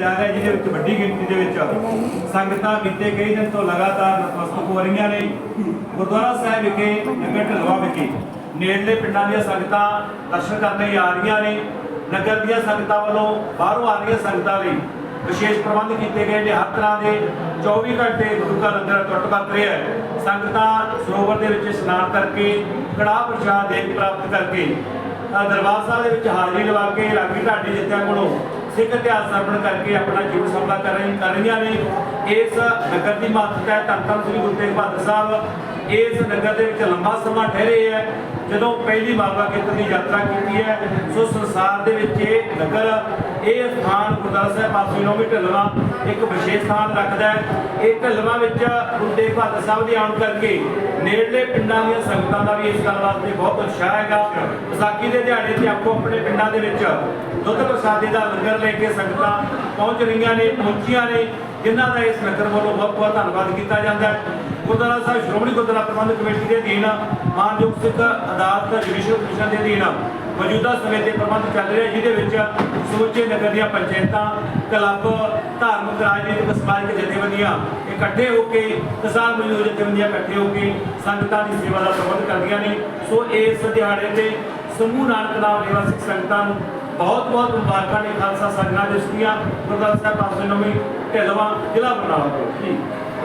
ਜਾ ਰਿਹਾ ਜਿਹਦੇ ਵਿੱਚ ਵੱਡੀ ਗਿਣਤੀ ਦੇ ਵਿੱਚ ਸੰਗਤਾਂ ਬੀਤੇ ਕਈ ਦਿਨ ਤੋਂ ਲਗਾਤਾਰ ਨਤਮਸਤਕ ਹੋ ਰਹੀਆਂ ਨੇ। ਗੁਰਦੁਆਰਾ ਸਾਹਿਬ ਵਿਖੇ ਨਗਰ ਢਲਵਾ ਵਿਖੇ ਨੇੜਲੇ ਪਿੰਡਾਂ ਦੀਆਂ ਸੰਗਤਾਂ ਦਰਸ਼ਨ ਕਰਨ ਲਈ ਆ ਰਹੀਆਂ ਨੇ। ਨਗਰ ਦੀਆਂ ਸੰਗਤਾਂ ਵੱਲੋਂ ਬਾਹਰੋਂ ਆ ਰਹੀਆਂ ਸੰਗਤਾਂ ਲਈ ਵਿਸ਼ੇਸ਼ ਪ੍ਰਬੰਧ ਕੀਤੇ ਗਏ ਨੇ। ਹਰ ਤਰ੍ਹਾਂ ਦੇ 24 ਘੰਟੇ ਗੁਰੂ ਘਰ ਅੰਦਰ ਟੁੱਟ ਵਰਤ ਰਿਹਾ ਹੈ। ਸੰਗਤਾਂ ਸਰੋਵਰ ਦੇ ਵਿੱਚ ਇਸ਼ਨਾਨ ਕਰਕੇ, ਕੜਾਹ ਪ੍ਰਸ਼ਾਦ ਦੇ ਪ੍ਰਾਪਤ ਕਰਕੇ ਦਰਬਾਰ ਸਾਹਿਬ ਦੇ ਵਿੱਚ ਹਾਜ਼ਰੀ ਲਵਾ ਕੇ ਰਾਗੀ ਢਾਡੀ ਜਿੱਤਿਆਂ ਕੋਲੋਂ ਸਿੱਖ ਇਤਿਹਾਸ ਸਰਵਣ ਕਰਕੇ ਆਪਣਾ ਜੀਵਨ ਸਫਲਾ ਕਰ ਰਹੀ ਕਰ ਰਹੀਆਂ ਨੇ। ਇਸ ਨਗਰ ਦੀ ਮਹੱਤਤਾ ਹੈ ਧੰਨ ਧੰਨ ਸ੍ਰੀ ਗੁਰੂ ਤੇਗ ਬਹਾਦਰ ਸਾਹਿਬ, ਇਸ ਨਗਰ ਦੇ ਵਿੱਚ ਲੰਬਾ ਸਮਾਂ ਠਹਿਰੇ ਹੈ। ਜਦੋਂ ਪਹਿਲੀ ਬਾਬਾ ਕੀਰਤਨ ਦੀ ਯਾਤਰਾ ਕੀਤੀ ਹੈ, ਸੋ ਸੰਸਾਰ ਦੇ ਵਿੱਚ ਇਹ ਨਗਰ, ਇਹ ਸਥਾਨ ਗੁਰਦੁਆਰਾ ਸਾਹਿਬ ਪਾਸੇ ਨੌਵੀਂ ਢਲਵਾ ਇੱਕ ਵਿਸ਼ੇਸ਼ ਸਥਾਨ ਰੱਖਦਾ ਹੈ। ਇਹ ਢਲਵਾ ਵਿੱਚ ਗੁਰੂ ਤੇਗ ਬਹਾਦਰ ਸਾਹਿਬ ਦੀ ਆਉਣ ਕਰਕੇ ਨੇੜਲੇ ਪਿੰਡਾਂ ਦੀਆਂ ਸੰਗਤਾਂ ਦਾ ਵੀ ਇਸ ਗੱਲ ਵਾਸਤੇ ਬਹੁਤ ਉਤਸ਼ਾਹ ਹੈਗਾ। ਵਿਸਾਖੀ ਦੇ ਦਿਹਾੜੇ ਤੇ ਆਪੋ ਆਪਣੇ ਪਿੰਡਾਂ ਦੇ ਵਿੱਚ ਦੁੱਧ ਪ੍ਰਸਾਦੇ ਦਾ ਲੰਗਰ ਲੈ ਕੇ ਸੰਗਤਾਂ ਪਹੁੰਚ ਰਹੀਆਂ ਨੇ, ਪਹੁੰਚੀਆਂ ਨੇ, ਜਿਨ੍ਹਾਂ ਦਾ ਇਸ ਨਗਰ ਵੱਲੋਂ ਬਹੁਤ ਬਹੁਤ ਧੰਨਵਾਦ ਕੀਤਾ ਜਾਂਦਾ ਹੈ। ਗੁਰਦੁਆਰਾ ਸਾਹਿਬ, ਸ਼੍ਰੋਮਣੀ ਗੁਰਦੁਆਰਾ ਪ੍ਰਬੰਧਕ ਕਮੇਟੀ ਦੇ ਅਧੀਨ ਮਾਨਯੋਗ ਸਿੱਖ ਅਦਾਲਤ, ਜੁਡੀਸ਼ੀਅਲ ਕਮਿਸ਼ਨ ਦੇ ਅਧੀਨ ਮੌਜੂਦਾ ਸਮੇਂ ਦੇ ਪ੍ਰਬੰਧ ਚੱਲ ਰਿਹਾ, ਜਿਹਦੇ ਵਿੱਚ ਸਮੁੱਚੇ ਨਗਰ ਦੀਆਂ ਪੰਚਾਇਤਾਂ, ਕਲੱਬ, ਧਾਰਮਿਕ, ਰਾਜਨੀਤਿਕ, ਸਮਾਜਿਕ ਜਥੇਬੰਦੀਆਂ ਇਕੱਠੇ ਹੋ ਕੇ ਕਿਸਾਨ ਮਜ਼ਦੂਰ ਜਥੇਬੰਦੀਆਂ ਇਕੱਠੇ ਹੋ ਕੇ ਸੰਗਤਾਂ ਦੀ ਸੇਵਾ ਦਾ ਪ੍ਰਬੰਧ ਕਰਦੀਆਂ ਨੇ। ਸੋ ਇਸ ਦਿਹਾੜੇ ਤੇ ਸਮੂਹ ਨਾਨਕ ਨਾਮ ਲੇਵਾ ਸਿੱਖ ਸੰਗਤਾਂ ਨੂੰ ਬਹੁਤ ਬਹੁਤ ਮੁਬਾਰਕਾਂ ਨੇ ਖਾਲਸਾ ਸਾਜਣਾ ਦਿਵਸ ਦੀਆਂ ਗੁਰਦੁਆਰਾ ਸਾਹਿਬ ਪਾਸੇ ਨਵੀਂ ਢਿਲਵਾ ਜ਼ਿਲ੍ਹਾ ਬਰਨਾਲਾ ਤੋਂ। ਜੀ